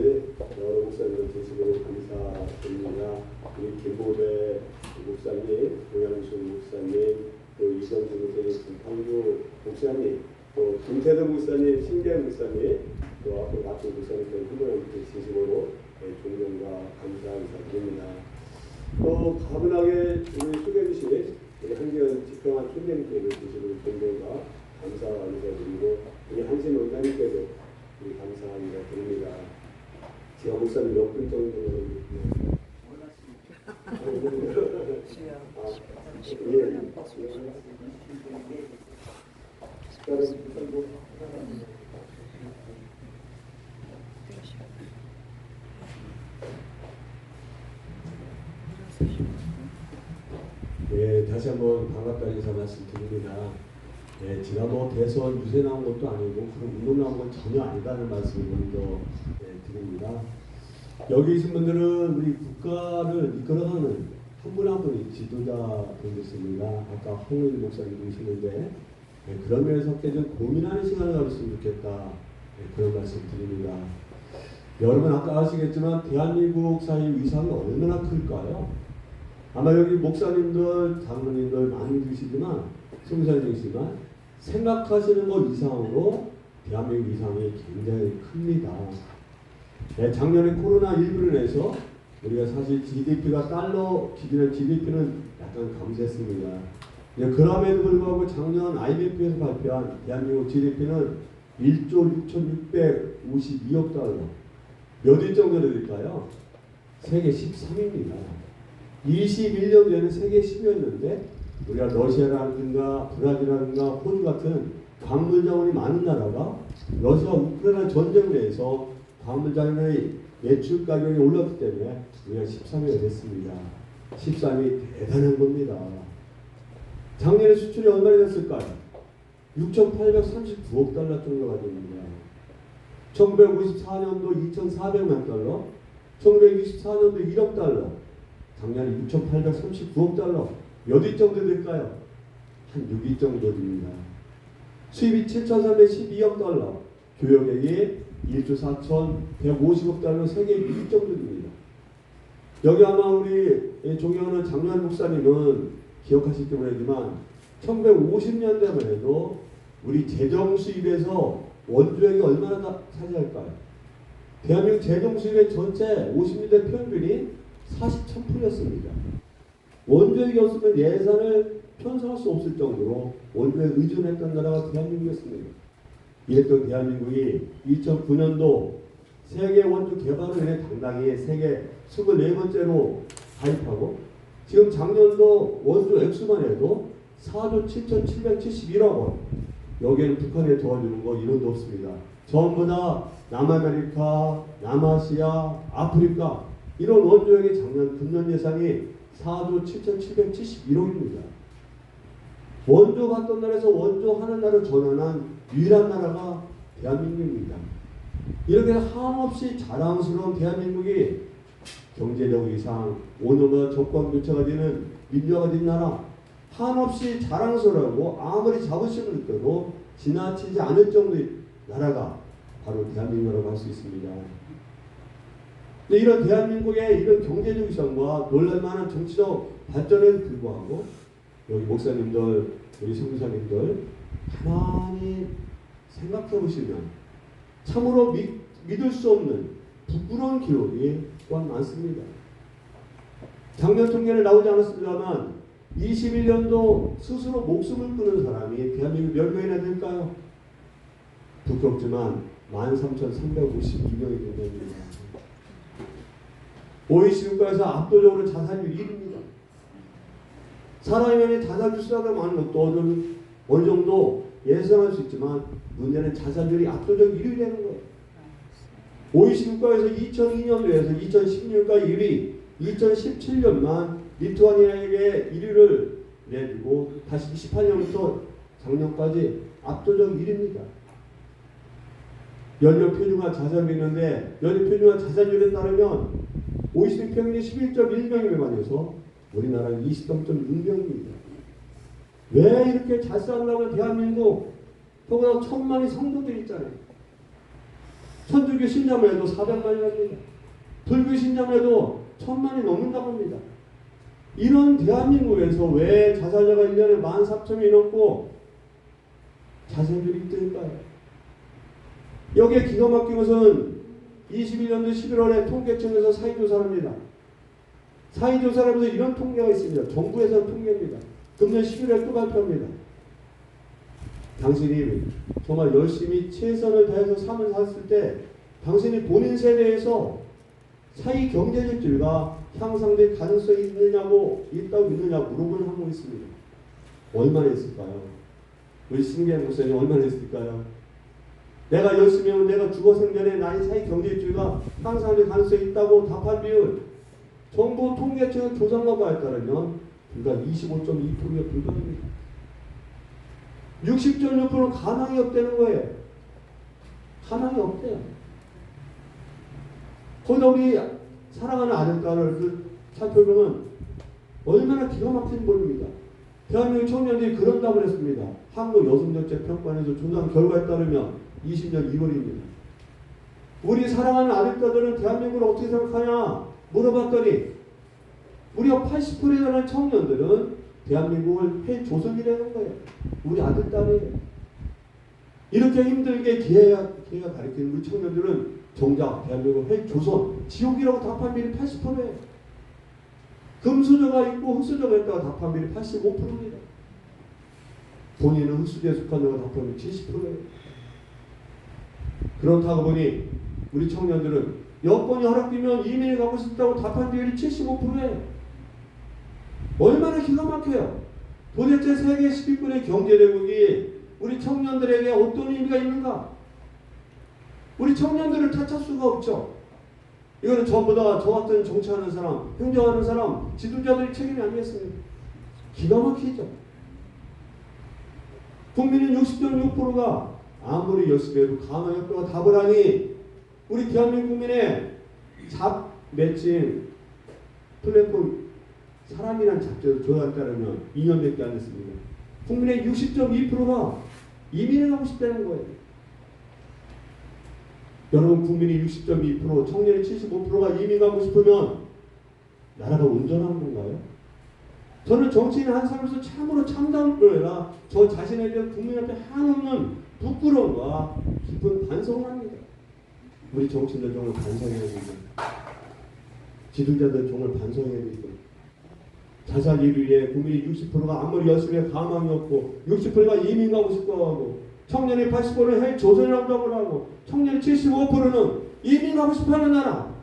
여러 목사님들 계시기로 감사드립니다. 우리 김보배 목사님, 동양순 목사님, 또 이정주 목사님, 김판주 목사님, 또 김태동 목사님, 신계 목사님, 또 앞으로 같은 목사님들 후보님께 진심으로 네, 존경과 감사 인사드립니다. 또 가분하게 우리 소개해 주신 우리 한기현 집평한 총장님께도 진심으로 존경과 감사 인사드리고 우리 한신 원장님께도 우리 감사 인사드립니다. 제가 목사님 몇분 정도는 아, 예. 예, 다시 한번 반갑다는 인사 말씀드립니다. 예, 제가 뭐 대선 유세 나온 것도 아니고 그런 운동 나온 건 전혀 아니다는 말씀을 먼저 예, 드립니다. 여기 계신 분들은 우리 국가를 이끌어가는 한 분 한 분이 지도자 되겠습니다. 아까 홍일 목사님 계시는데 예, 그런 면에서 좀 고민하는 시간을 가졌으면 좋겠다. 예, 그런 말씀 드립니다. 여러분 아까 아시겠지만 대한민국 사회 위상이 얼마나 클까요? 아마 여기 목사님들, 장로님들 많이 계시지만 성사님이시지만 생각하시는 것 이상으로 대한민국 이상이 굉장히 큽니다. 네, 작년에 코로나 19를 해서 우리가 사실 GDP가 달러 기준의 GDP는 약간 감소했습니다. 네, 그럼에도 불구하고 작년 IMF에서 발표한 대한민국 GDP는 1조 6,652억 달러. 몇위 정도 될까요? 세계 13위입니다. 21년 전에 세계 10위였는데 우리가 러시아라든가 브라질이라든가 호주 같은 광물 자원이 많은 나라가 러시아 우크라이나 전쟁을 해서 광물 자원의 매출 가격이 올랐기 때문에 우리가 13위가 됐습니다. 13위 대단한 겁니다. 작년에 수출이 얼마나 됐을까요? 6,839억 달러 정도가 됩니다. 1954년도 2,400만 달러, 1964년도 1억 달러, 작년에 6,839억 달러. 몇 위 정도 될까요? 한 6위 정도 됩니다. 수입이 7,312억 달러, 교역액이 1조 4,150억 달러, 세계 2위 정도 됩니다. 여기 아마 우리 존경하는 장로한 목사님은 기억하실지 모르지만 1950년대만 해도 우리 재정 수입에서 원조액이 얼마나 다 차지할까요? 대한민국 재정 수입의 전체 50년대 평균이 40,000%였습니다. 원조액이 없으면 예산을 편성할 수 없을 정도로 원조에 의존했던 나라가 대한민국이었습니다. 이랬던 대한민국이 2009년도 세계 원조 개발을 위해 당당히 세계 24번째로 가입하고 지금 작년도 원조 액수만 해도 4조 7,771억 원 여기에는 북한에 도와주는 거 이론도 없습니다. 전부 다 남아메리카, 남아시아, 아프리카 이런 원조액의 작년 금년 예산이 4조 7,771억입니다. 원조 받던 나라에서 원조 하는 나라로 전환한 유일한 나라가 대한민국입니다. 이렇게 한없이 자랑스러운 대한민국이 경제적 이상, 오늘과 정권 교체가 되는 민주화가 된 나라, 한없이 자랑스러워 아무리 자부심을 느껴도 지나치지 않을 정도의 나라가 바로 대한민국이라고 할 수 있습니다. 근데 이런 대한민국의 이런 경제적 이상과 놀랄만한 정치적 발전에도 불구하고 여기 목사님들, 우리 선교사님들 가만히 생각해 보시면 참으로 미, 믿을 수 없는 부끄러운 기록이 또한 많습니다. 작년 통계는 나오지 않았습니다만 21년도 스스로 목숨을 끊은 사람이 대한민국 몇 명이나 될까요? 부끄럽지만 13,352명이 된답니다. OECD 국가에서 압도적으로 자살률 1위입니다. 사람이 자살률 수가 많은 것도 어느, 정도 예상할 수 있지만 문제는 자살률이 압도적 1위 되는 거예요. OECD 국가에서 2002년도에서 2016년까지 1위, 2017년만 리투아니아에게 1위를 내주고 다시 18년부터 작년까지 압도적 1위입니다. 연료 표준화 자살이 있는데 연료 표준화 자살률에 따르면 OECD 평균이 11.1명에 반해서 우리나라는 23.6명입니다. 왜 이렇게 잘 싸우려면 대한민국 보다 천만의 성도들 있잖아요. 천주교 신자만 해도 400만이랍니다. 불교 신자만 해도 천만이 넘는다고 합니다. 이런 대한민국에서 왜 자살자가 1년에 14,000명이 넘고 자살률이 뜨니까요? 여기에 기가 막힌 것은 21년도 11월에 통계청에서 사회조사를 합니다. 사회조사를 하면서 이런 통계가 있습니다. 정부에서 통계입니다. 금년 11월에 또 발표합니다. 당신이 정말 열심히 최선을 다해서 삶을 살았을 때 당신이 본인 세대에서 사회 경제적 지위가 향상될 가능성이 있느냐고 있다고 있느냐 물어보는 항목이 있습니다. 얼마나 있을까요? 우리 신기한 목사님 얼마나 있을까요? 내가 열심히 하면 내가 죽어 생전에 나의 사회 경제적 지위가 향상될 가능성이 있다고 답한 비율 정부 통계청 조사가 바에 따르면 불과 25.2%가 불과합니다. 60.6%는 가망이 없다는 거예요. 가망이 없대요. 거기다 우리 사랑하는 아들딸을 살펴보면 얼마나 기가 막힌 모릅니다. 대한민국 청년들이 그런다고 했습니다. 한국 여성정책 평가원에서 조사 결과에 따르면 20년 2월입니다. 우리 사랑하는 아들딸들은 대한민국을 어떻게 생각하냐 물어봤더니 무려 80%에 달하는 청년들은 대한민국을 해조선이라는 거예요. 우리 아들, 딸이에요. 이렇게 힘들게 기회가, 기회가 가리키는 우리 청년들은 정작 대한민국 해조선, 지옥이라고 답한 비율이 80%예요. 금수저가 있고 흑수저가 있다고 답한 비율이 85%입니다. 본인은 흑수저에 속한다고 답하면 70%예요. 그렇다고 보니 우리 청년들은 여건이 허락되면 이민을 가고 싶다고 답한 비율이 75%예요. 얼마나 기가 막혀요. 도대체 세계 10위권의 경제대국이 우리 청년들에게 어떤 의미가 있는가? 우리 청년들을 탓할 수가 없죠. 이거는 전부 다 저 같은 정치하는 사람, 행정하는 사람, 지도자들의 책임이 아니겠습니까? 기가 막히죠. 국민은 60.6%가 아무리 열심히 해도 가만히뼈가 답을 하니 우리 대한민국 국민의 잡 맺힌 플랫폼 사람이란 잡지를 조사에 따르면 2년밖에 안 됐습니다. 국민의 60.2%가 이민을 하고 싶다는 거예요. 여러분 국민이 60.2% 청년의 75%가 이민 가고 싶으면 나라가 온전한 건가요? 저는 정치인 한 사람으로서 참으로 참담을 아니라 저 자신에 대한 국민 앞에 한없는 부끄러움과 깊은 반성을 합니다. 우리 정치인들 정말 반성해야 되고 지도자들 정말 반성해야 되고 자살 이를 위해 국민이 60%가 아무리 해 가망이 없고 60%가 이민 가고 싶어 하고 청년이 80%는 해 조선이라고 하고 청년이 75%는 이민 가고 싶어 하는 나라.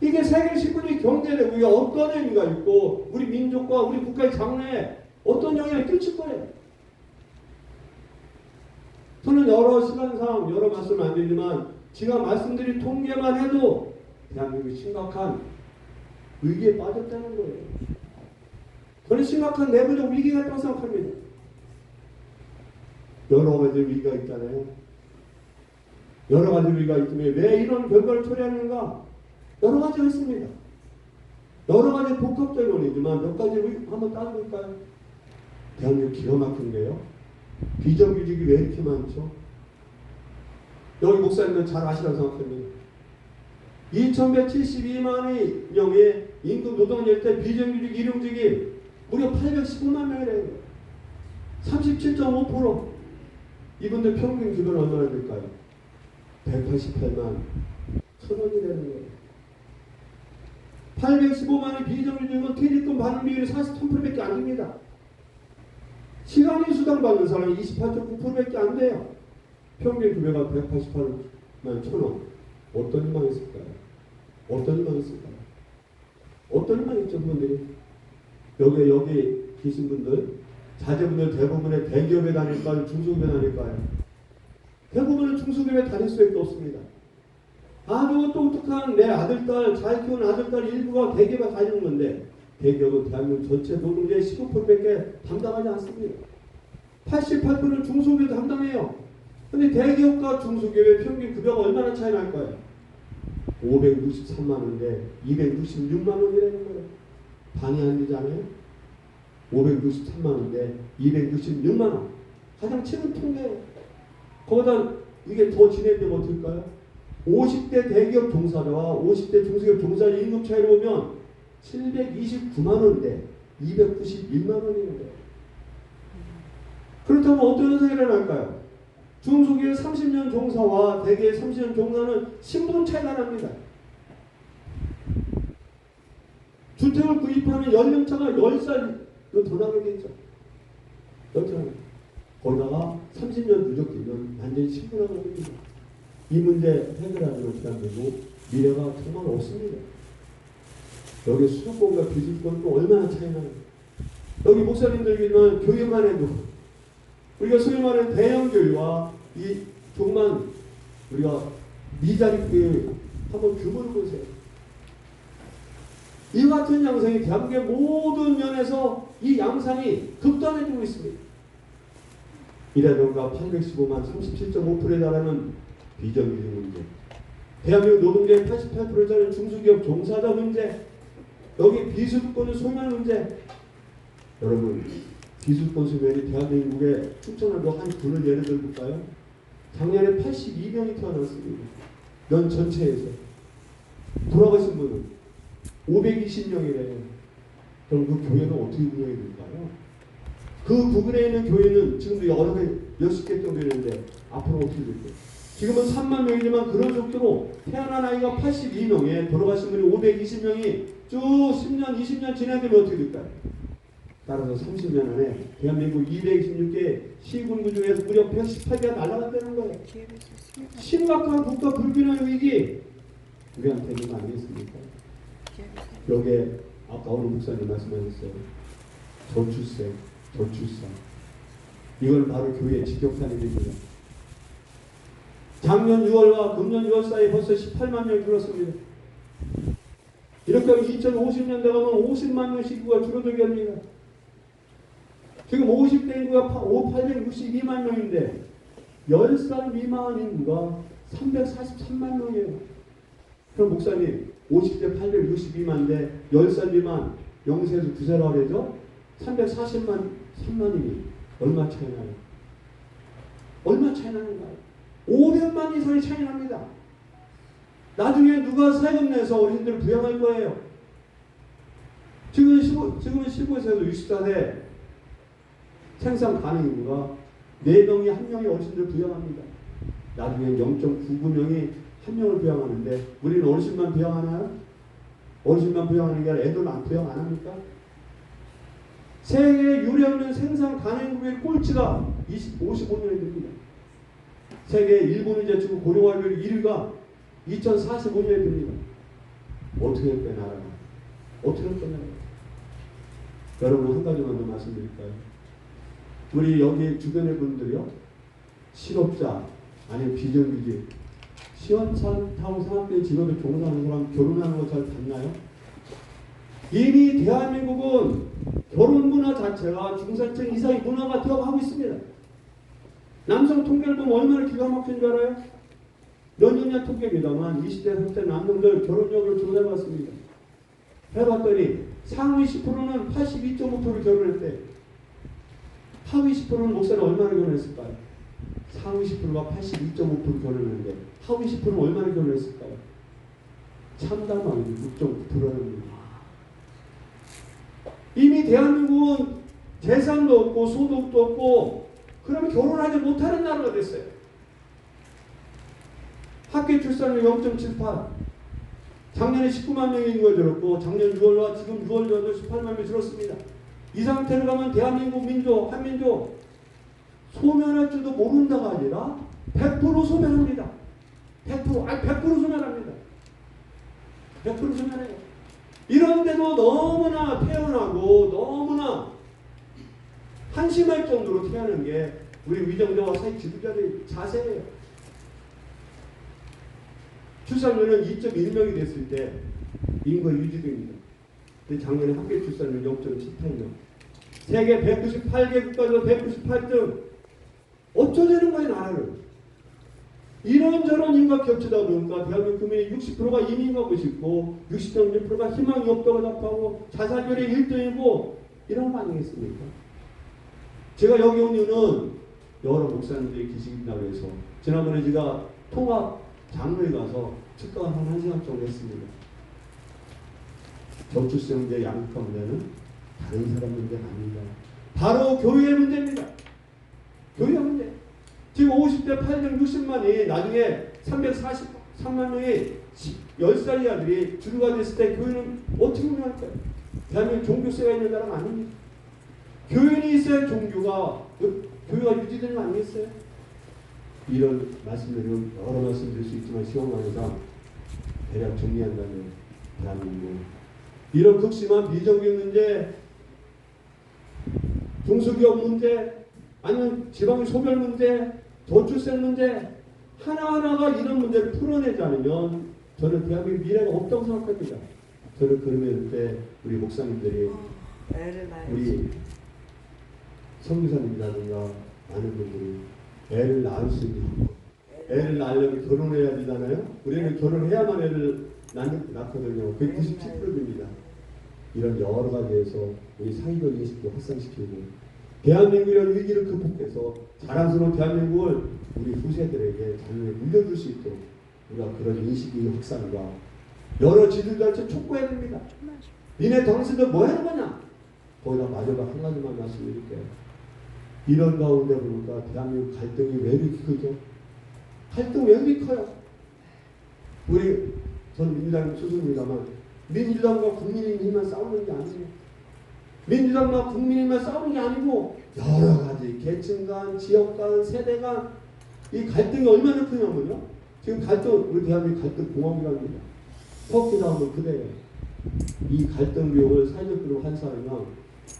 이게 세계 19위 경제력 이게 어떤 의미가 있고 우리 민족과 우리 국가의 장래에 어떤 영향을 끼칠 거예요 저는 여러 시간상 여러 말씀을 안 드리지만 제가 말씀드린 통계만 해도 대한민국이 심각한 위기에 빠졌다는 거예요. 저는 심각한 내부적 위기가 있다고 생각합니다. 여러 가지 위기가 있잖아요. 여러 가지 위기가 있으면 왜 이런 결과를 초래하는가? 여러 가지가 있습니다. 여러 가지 복합적인 원이지만 몇 가지 한번 따져볼까요? 대한민국 기가 막힌데요. 비정규직이 왜 이렇게 많죠? 여기 목사님들 잘 아시라고 생각합니다. 2172만의 명의 임금 노동력 때 비정규직 일용직이 무려 815만 명이래요. 37.5% 이분들 평균 급여는 얼마나 될까요? 188만 천 원이라는 거예요. 815만의 비정규직은 퇴직금 받는 비율이 43%밖에 안 됩니다. 시간이 수당 받는 사람이 28.9%밖에 안 돼요. 평균 급여가 188만 천 원. 어떤 희망이 있을까요? 어떤 희망이 있을까요? 어떤 희망이 있죠, 그분들이? 여기, 여기 계신 분들, 자제분들 대부분의 대기업에 다닐까요? 중소기업에 다닐까요? 대부분은 중소기업에 다닐 수밖에 없습니다. 아주 똑똑한 내 아들 딸, 잘 키우는 아들 딸 일부가 대기업에 다니는 건데, 대기업은 대한민국 전체 노동자의 15%밖에 담당하지 않습니다. 88%는 중소기업 담당해요. 근데 대기업과 중소기업의 평균 급여가 얼마나 차이 날까요? 563만 원인데 266만 원이라는 거예요. 방이 안 되잖아요. 563만 원인데 266만 원. 가장 치는 통계예요. 거기다 이게 더 진행되면 어떨까요? 50대 대기업 종사자와 50대 중소기업 종사자 임금 차이를 보면 729만 원인데 291만 원이에요. 그렇다면 어떤 현상이 일어날까요? 중소기업 30년 종사와 대기업 30년 종사는 신분 차이가 납니다. 주택을 구입하면 연령차가 10살 더 나게 되죠. 10살. 거기다가 30년 누적되면 완전히 신분화가 됩니다. 이 문제 해결하지 못하고 미래가 정말 없습니다. 여기 수도권과 또 얼마나 차이나요? 여기 목사님들이지만 교회만 해도 우리가 소위 말하는 대형 교회와 이 조그만 우리가 미자리 교회 한번 규모를 보세요. 이 같은 양상이 대한민국의 모든 면에서 이 양상이 극단해지고 있습니다. 이라던가 815만 37.5%에 달하는 비정규직 문제, 대한민국 노동자의 88%짜리 중소기업 종사자 문제, 여기 비수도권의 소멸 문제. 여러분, 비수도권 소멸이 대한민국에 추천하도 한 군을 예를 들어볼까요? 작년에 82명이 태어났습니다. 연 전체에서. 돌아가신 분은 520명이래요. 그럼 그 교회는 어떻게 운영이 될까요? 그 부근에 있는 교회는 지금도 여러 개, 몇십 개 정도 있는데 앞으로 어떻게 될까요? 지금은 3만 명이지만 그런 속도로 태어난 아이가 82명에 돌아가신 분이 520명이 쭉 10년, 20년 지나되면 어떻게 될까요? 따라서 30년 안에 대한민국 226개 시군구 중에서 무려 118개가 날아갔다는 거예요. 심각한 국가 불균형 위기 우리한테 있는 거 아니겠습니까? 여기에 아까 오늘 목사님 말씀하셨어요. 저출생, 저출산. 이걸 바로 교회의 직격탄이 됩니다. 작년 6월과 금년 6월 사이에 벌써 18만 명이 줄었습니다. 이렇게 하면 2050년 되가면 50만 명 식구가 줄어들게 합니다. 지금 50대 인구가 862만 명인데 10살 미만 인구가 343만 명이에요. 그럼 목사님 50대 862만인데 10살 미만 0세에서 9세라 그러죠? 340만 3만이니 얼마 차이 나요? 얼마 차이 나는가요? 500만 이상이 차이 납니다. 나중에 누가 세금 내서 어린이들 부양할 거예요? 지금 15, 지금은 15세에서 64세 생산 가능 인구가 4명이 1명이 어르신들 부양합니다. 나중에 0.99명이 한 명을 부양하는데 우리는 어르신만 부양하나요? 어르신만 부양하는 게 아니라 애들 안 부양 안 합니까? 세계 유례없는 생산 가능국의 꼴찌가 20, 55년이 됩니다. 세계 이제 지금 고령화율 1위가 2045년에 됩니다. 어떻게 나라가? 어떻게 할 거냐? 여러분 한 가지만 더 말씀드릴까요? 우리 여기 주변의 분들이요 실업자 아니면 비정규직 시원찮 타고 생각된 직업에 종사하는 사람 결혼하는 거 잘 봤나요? 이미 대한민국은 결혼 문화 자체가 중산층 이상의 문화가 되어가고 있습니다. 남성 통계를 보면 얼마나 기가 막힌 줄 알아요? 몇 년냐 통계입니다만 20대, 30대 남성들 결혼력을 조사해봤습니다. 해봤더니 상위 10%는 82.5%를 결혼했대. 하위 10%는 목사는 얼마나 결혼했을까요? 상위 10%가 82.5% 결혼했는데 하위 10%는 얼마나 결혼했을까요? 참담한 6.9%입니다. 이미 대한민국은 재산도 없고 소득도 없고 그러면 결혼하지 못하는 나라가 됐어요. 학교 출산율 0.78. 작년에 19만 명이 인구가 줄었고 작년 6월과 지금 6월 전도 18만 명이 줄었습니다. 이 상태로 가면 대한민국 민족, 한민족 소멸할 줄도 모른다가 아니라 100% 소멸합니다. 100%, 아니 100% 소멸합니다. 100% 소멸해요. 이런데도 너무나 태어나고 너무나 한심할 정도로 태어나는 게 우리 위정자와 사회 지도자의 자세예요. 출산율은 2.1명이 됐을 때 인구가 유지됩니다. 근데 작년에 합계 출산율 0.78명. 세계 198개 국가에서 198등. 어쩌자는 거예요, 나라를. 이런저런 인과 겹치다 보니까 대한민국 국민의 60%가 이민 가고 싶고 60.1%가 희망이 없다고 답하고 자살률이 1등이고 이런 거 아니겠습니까? 제가 여기 온 이유는 여러 목사님들이 계신다고 해서 지난번에 제가 통합 장로에 가서 특강 한 1시간 정도 했습니다. 저출생 문제, 양극화 문제는 다른 사람 문제가 아닙니다. 바로 교회의 문제입니다. 교회 문제. 지금 50대 860만이 나중에 343만 명의 10살 이하들이 주류가 됐을 때 교회는 어떻게 운영할까요? 대한민국 종교세가 있는 나라가 아닙니다. 교회는 있어야 종교가 그 교회가 유지되는 거 아니겠어요? 이런 말씀들은 여러 말씀 드릴 수 있지만 시간 관계상 대략 정리한다면 대한민국 이런 극심한 비정규 문제 중소기업 문제 아니면 지방 소멸 문제 저출생 문제 하나하나가 이런 문제를 풀어내지 않으면 저는 대한민국 미래가 없다고 생각합니다. 저는 그러면 때 우리 목사님들이 낳아야지. 우리 성교사님이라든가 많은 분들이 애를 낳을 수 있는 애를 낳으려면 결혼해야 되잖아요. 우리는 결혼해야만 애를 낳, 낳거든요. 그게 97%입니다. 이런 여러 가지에서 우리 사회적 인식도 확산시키고 대한민국이라는 위기를 극복해서 자랑스러운 대한민국을 우리 후세들에게 자녀에 물려줄 수 있도록 우리가 그런 인식의 확산과 여러 지도자한테 촉구해야 됩니다. 니네 당신들 뭐 하는 거냐? 거기다 마지막 한 가지만 말씀드릴게요. 이런 가운데 보니까 대한민국 갈등이 왜 이렇게 크죠? 갈등 왜 이렇게 커요? 우리 저는 민주당 소속입니다만 민주당과 국민의힘만 싸우는 게 아니에요. 민주당과 국민의힘만 싸우는 게 아니고 여러 가지 계층 간, 지역 간, 세대 간 이 갈등이 얼마나 크냐면요. 지금 갈등 우리 대한민국 갈등 공화국입니다. 터키다 하면 그대로 이 갈등 비용을 사회적으로 환산하면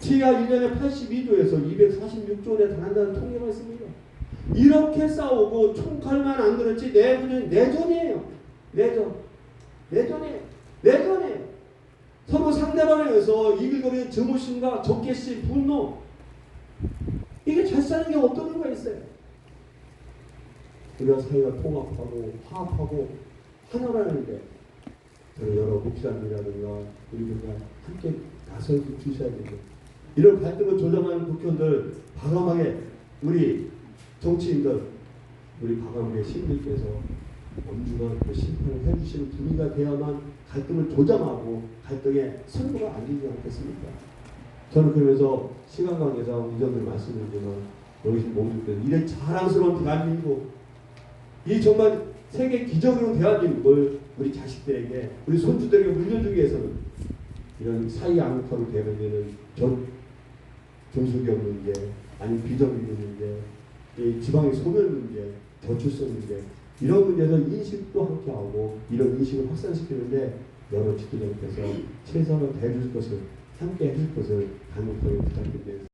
티가 1년에 82조에서 246조 원에 달한다는 통계가 있습니다. 이렇게 싸우고 총칼만 안 그렇지 내부는 내전이에요. 내전. 내전이에요. 내전이에요. 서로 상대방에 의해서 이글거리는 증오심과 적개심, 분노 이게 잘 사는 게 어떤 이유가 있어요. 우리가 사회가 통합하고 화합하고 하나라는데 저는 여러 목사님이라든가 우리 분들 함께 나서 주셔야 되고 이런 갈등을 조정하는 국회의원들 과감하게 우리 정치인들 우리 과감하게 시민들께서 엄중한 그 심판을 해주시는 분위기가 돼야만 갈등을 조정하고 갈등의 선도가 아니지 않겠습니까? 저는 그러면서 시간 관계상 이전들 말씀드리지만 여기 모두들 이런 자랑스러운 대한민국 이 정말 세계 기적으로 대한민국을 우리 자식들에게 우리 손주들에게 물려주기 위해서는 이런 사회 양극화로 되는 전 중소기업 문제 아니면 비정규직 문제 이 지방의 소멸 문제 저출생 문제 이런 문제에서 인식도 함께 하고 이런 인식을 확산시키는데 여러 지도자께서 최선을 다해줄 것을 함께 해줄 것을 간곡하게 부탁드립니다.